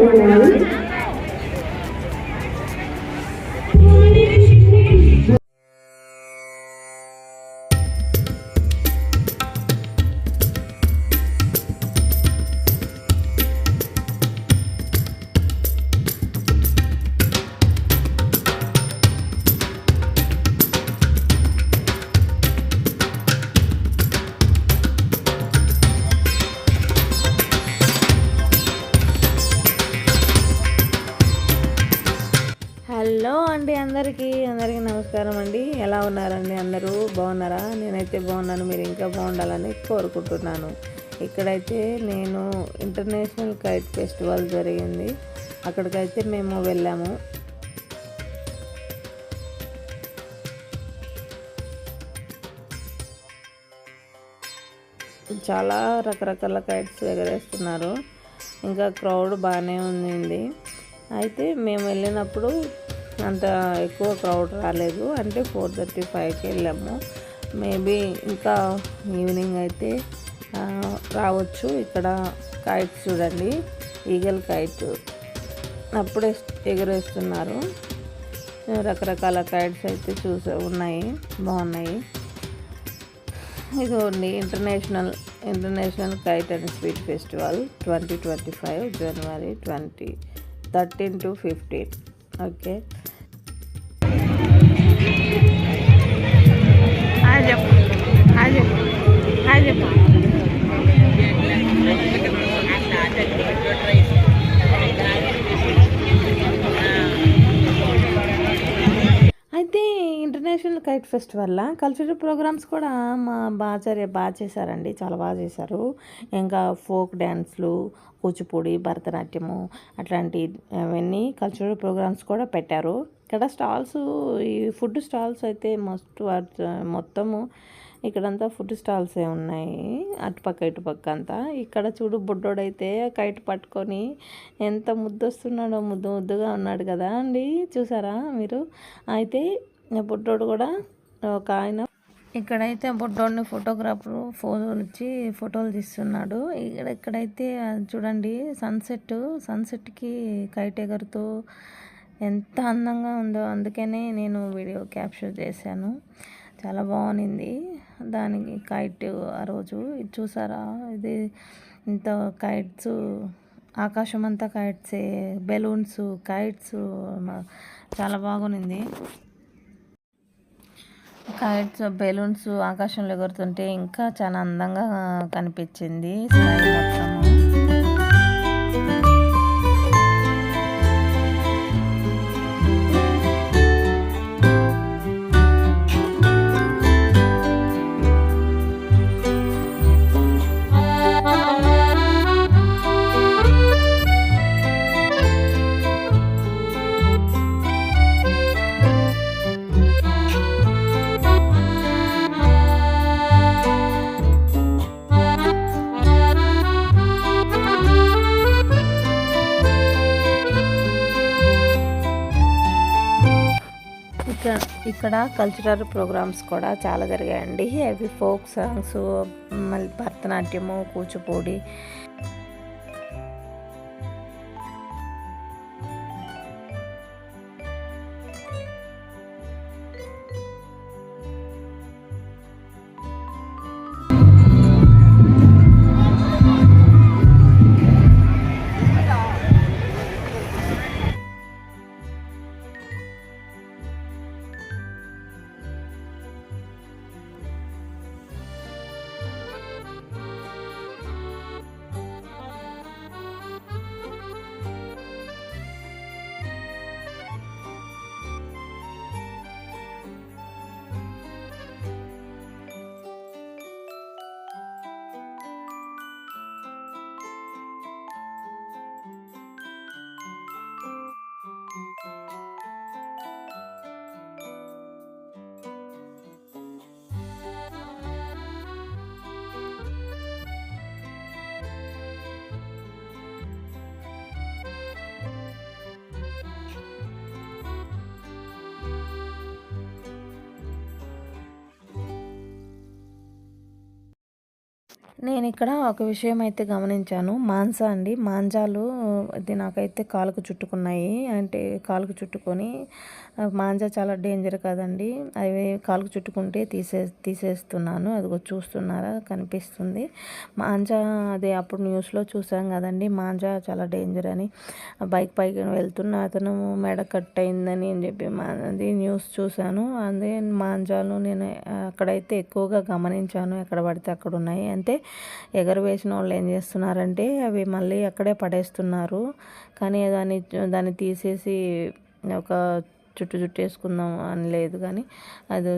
Amen. అందరికీ అందరికీ నమస్కారం అండి. ఎలా ఉన్నారండి అందరూ? బాగున్నారా? నేనైతే బాగున్నాను. మీరు ఇంకా బాగుండాలని కోరుకుంటున్నాను. ఇక్కడైతే నేను ఇంటర్నేషనల్ కైట్ ఫెస్టివల్ జరిగింది. అక్కడికైతే మేము వెళ్ళాము. చాలా రకరకాల కైట్స్ ఎగరేస్తున్నారు. ఇంకా క్రౌడ్ బాగానే ఉంది అయితే మేము వెళ్ళినప్పుడు అంత ఎక్కువ క్రౌడ్ రాలేదు. అంటే ఫోర్ థర్టీ ఫైవ్కి వెళ్ళాము. మేబీ ఇంకా ఈవినింగ్ అయితే రావచ్చు. ఇక్కడ కైట్ చూడండి. Eagle kite. అప్పుడే ఎగురేస్తున్నారు. రకరకాల కైట్స్ అయితే చూసే ఉన్నాయి. బాగున్నాయి. ఇదిగోండి international international kite and sweet festival twenty twenty five January twenty thirteen to fifteen. Okay. అయితే ఇంటర్నేషనల్ కైట్ ఫెస్టివల్ల కల్చరల్ ప్రోగ్రామ్స్ కూడా మా బాగా బాగా చేశారండి. చాలా బాగా చేశారు. ఇంకా ఫోక్ డ్యాన్స్లు కూచిపూడి భరతనాట్యము అట్లాంటి అవన్నీ కల్చరల్ ప్రోగ్రామ్స్ కూడా పెట్టారు. ఇక్కడ స్టాల్స్ ఈ ఫుడ్ స్టాల్స్ అయితే మస్ట్ మొత్తము ఇక్కడంతా ఫుడ్ స్టాల్సే ఉన్నాయి. అటుపక్క ఇటుపక్క అంతా. ఇక్కడ చూడు బుడ్డోడైతే కైట్ పట్టుకొని ఎంత ముద్దొస్తున్నాడో ముద్దు ముద్దుగా ఉన్నాడు కదా అండి. చూసారా మీరు? అయితే బుడ్డోడు కూడా ఒక ఆయన ఇక్కడైతే బుడ్డోడిని ఫోటోగ్రాఫర్ ఫోన్ ఇచ్చి ఫోటోలు తీస్తున్నాడు. ఇక్కడ ఇక్కడైతే చూడండి సన్సెట్ సన్సెట్కి కైట్ ఎగురుతూ ఎంత అందంగా ఉందో అందుకనే నేను వీడియో క్యాప్చర్ చేశాను. చాలా బాగుంది. దానికి కైట్ ఆ రోజు. ఇది చూసారా? ఇది ఇంత కైట్స్ ఆకాశం అంతా కైట్సే బెలూన్స్ కైట్స్ చాలా బాగుంది కైట్స్ బెలూన్స్ ఆకాశంలో ఎగురుతుంటే ఇంకా చాలా అందంగా కనిపించింది స్కై మొత్తము. ఇక్కడ కల్చరల్ ప్రోగ్రామ్స్ కూడా చాలా జరిగాయండి. అవి ఫోక్ సాంగ్స్ మళ్ళీ భరతనాట్యము కూచిపూడి నేను ఇక్కడ ఒక విషయం అయితే గమనించాను. మాంసా అండి. మాంజాలు ఇది నాకైతే కాలుకు చుట్టుకున్నాయి. అంటే కాలుకు చుట్టుకొని మాంజా చాలా డేంజర్ కదండి. అవి కాలుకు చుట్టుకుంటే తీసే తీసేస్తున్నాను. అది చూస్తున్నారా? కనిపిస్తుంది. మాంజా అదే అప్పుడు న్యూస్లో చూసాం కదండి. మాంజా చాలా డేంజర్ అని. బైక్ పైకి వెళ్తున్న అతను మెడ కట్ అయిందని అని చెప్పి మా అది న్యూస్ చూశాను. అదే మాంజాలు నేను అక్కడైతే ఎక్కువగా గమనించాను. ఎక్కడ పడితే అక్కడ ఉన్నాయి. అంటే ఎగరవేసిన వాళ్ళు ఏం చేస్తున్నారంటే అవి మళ్ళీ అక్కడే పడేస్తున్నారు. కానీ దాన్ని దాన్ని తీసేసి ఒక చుట్టు చుట్టేసుకుందాం అని లేదు కానీ అది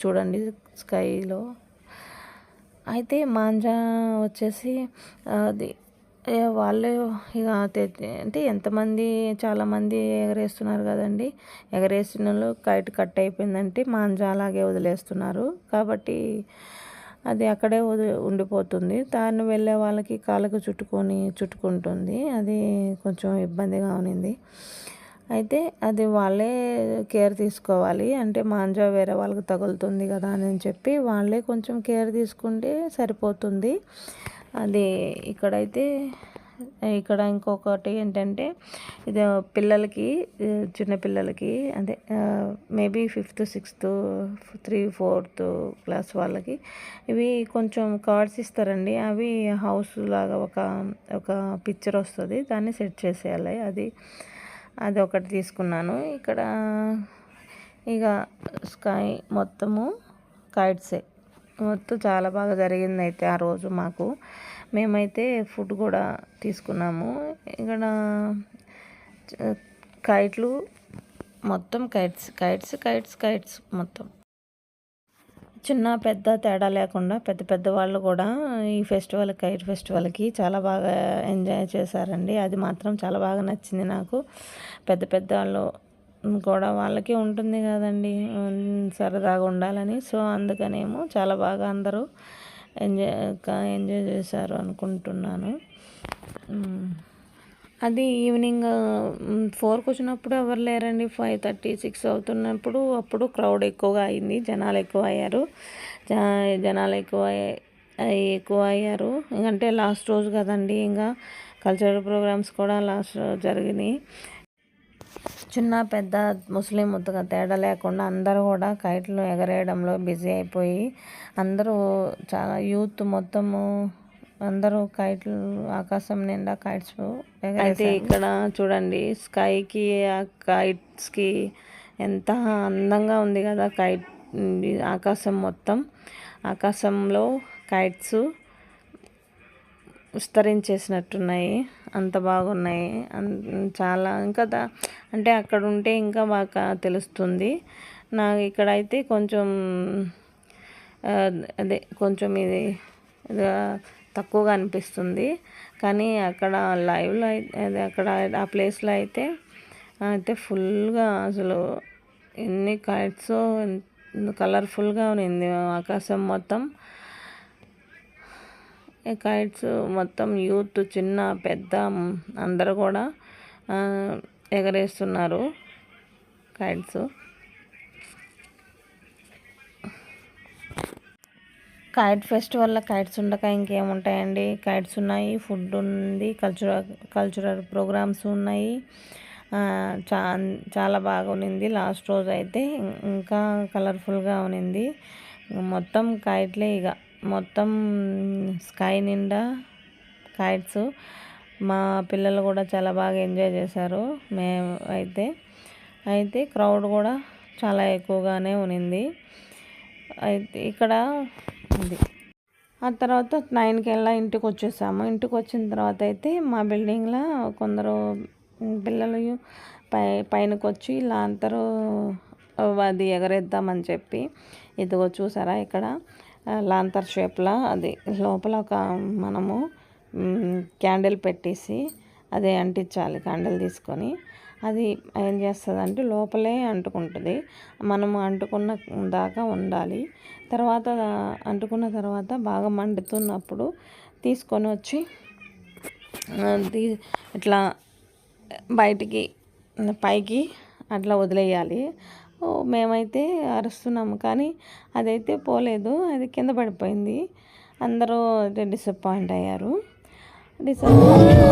చూడండి స్కైలో. అయితే మాంజా వచ్చేసి అది వాళ్ళు ఇక అంటే ఎంతమంది చాలామంది ఎగరేస్తున్నారు కదండి. ఎగరేసిన వాళ్ళు కైట్ కట్ అయిపోయిందంటే మాంజా అలాగే వదిలేస్తున్నారు. కాబట్టి అది అక్కడే ఉండిపోతుంది. దాన్ని వెళ్ళే వాళ్ళకి కాళ్ళకు చుట్టుకొని చుట్టుకుంటుంది. అది కొంచెం ఇబ్బందిగా ఉన్నింది. అయితే అది వాళ్ళే కేర్ తీసుకోవాలి. అంటే మాంజా వేరే వాళ్ళకి తగులుతుంది కదా అని చెప్పి వాళ్ళే కొంచెం కేర్ తీసుకుంటే సరిపోతుంది. అది ఇక్కడైతే ఇక్కడ ఇంకొకటి ఏంటంటే ఇది పిల్లలకి చిన్నపిల్లలకి చిన్న పిల్లలకి అంటే maybe fifth sixth three fourth class వాళ్ళకి ఇవి కొంచెం కార్డ్స్ ఇస్తారండి. అవి హౌస్ లాగా ఒక ఒక పిక్చర్ వస్తుంది. దాన్ని సెట్ చేసేయాలి. అది అది ఒకటి తీసుకున్నాను. ఇక్కడ ఇక స్కై మొత్తము కైట్సే మొత్తం చాలా బాగా జరిగింది అయితే ఆ రోజు మాకు. మేమైతే ఫుడ్ కూడా తీసుకున్నాము. ఇక్కడ కైట్లు మొత్తం కైట్స్ కైట్స్ కైట్స్ కైట్స్ మొత్తం. చిన్న పెద్ద తేడా లేకుండా పెద్ద పెద్ద వాళ్ళు కూడా ఈ ఫెస్టివల్ కైట్ ఫెస్టివల్కి చాలా బాగా ఎంజాయ్ చేశారండి. అది మాత్రం చాలా బాగా నచ్చింది నాకు. పెద్ద పెద్ద వాళ్ళు కూడా వాళ్ళకి ఉంటుంది కదండి సరదాగా ఉండాలని. సో అందుకనేమో చాలా బాగా అందరూ ఎంజాయ్ ఎంజాయ్ చేశారు అనుకుంటున్నాను. అది ఈవినింగ్ ఫోర్కి వచ్చినప్పుడు ఎవరు లేరండి? ఫైవ్ థర్టీ సిక్స్ అవుతున్నప్పుడు అప్పుడు క్రౌడ్ ఎక్కువగా అయింది. జనాలు ఎక్కువ అయ్యారు. జ- జనాలు ఎక్కువ ఎక్కువ అయ్యారు. ఎందుకంటే లాస్ట్ రోజు కదండి ఇంకా కల్చరల్ ప్రోగ్రామ్స్ కూడా లాస్ట్ జరిగినాయి. చిన్న పెద్ద ముస్లిం ముద్దగా తేడా లేకుండా అందరూ కూడా కైట్లు ఎగరేయడంలో బిజీ అయిపోయి అందరూ చాలా యూత్ మొత్తము అందరూ కైట్లు ఆకాశం నిండా కైట్స్ అయితే ఇక్కడ చూడండి స్కైకి ఆ కైట్స్కి ఎంత అందంగా ఉంది కదా కైట్ ఆకాశం మొత్తం. ఆకాశంలో కైట్స్ విస్తరించేసినట్టున్నాయి. అంత బాగున్నాయి. చాలా ఇంకా దా- అంటే అక్కడ ఉంటే ఇంకా బాగా తెలుస్తుంది. నాకు ఇక్కడైతే కొంచెం అదే కొంచెం ఇది తక్కువగా అనిపిస్తుంది. కానీ అక్కడ లైవ్లో అయితే అదే అక్కడ ఆ ప్లేస్లో అయితే అయితే ఫుల్గా అసలు ఎన్ని కైట్స్ కలర్ఫుల్గా ఉన్నింది ఆకాశం మొత్తం. కైట్స్ మొత్తం యూత్ చిన్న పెద్ద అందరూ కూడా ఎగరేస్తున్నారు కైట్స్ కైట్ ఫెస్టివల్లో కైట్స్ ఉండక ఇంకేముంటాయండి? కైట్స్ ఉన్నాయి ఫుడ్ ఉంది కల్చరల్ కల్చరల్ ప్రోగ్రామ్స్ ఉన్నాయి. చా చాలా బాగా ఉన్నింది లాస్ట్ రోజు అయితే ఇంకా కలర్ఫుల్గా ఉన్నింది మొత్తం కైట్లే ఇక మొత్తం స్కై నిండా కైట్స్. మా పిల్లలు కూడా చాలా బాగా ఎంజాయ్ చేశారు. మేము అయితే అయితే క్రౌడ్ కూడా చాలా ఎక్కువగానే ఉన్నింది. అయితే ఇక్కడ ఉంది ఆ తర్వాత నైన్కి వెళ్ళా ఇంటికి వచ్చేసాము ఇంటికి వచ్చిన తర్వాత అయితే మా బిల్డింగ్లో కొందరు పిల్లలు పై పైనకి వచ్చి ఇలా అందరూ అది ఎగరేద్దామని చెప్పి ఇదిగో చూసారా ఇక్కడ. లాంతర్ షేప్లో అది లోపల ఒక మనము క్యాండిల్ పెట్టేసి అదే అంటించాలి క్యాండిల్ తీసుకొని. అది ఏం చేస్తుంది అంటే లోపలే అంటుకుంటుంది. మనము అంటుకున్న దాకా ఉండాలి. తర్వాత అంటుకున్న తర్వాత బాగా మండుతున్నప్పుడు తీసుకొని వచ్చి ఇట్లా బయటికి పైకి అట్లా వదిలేయాలి. మేమైతే అరుస్తున్నాము. కానీ అదైతే పోలేదు. అది కింద పడిపోయింది. అందరూ డిసప్పాయింట్ అయ్యారు. డిసప్పాయింట్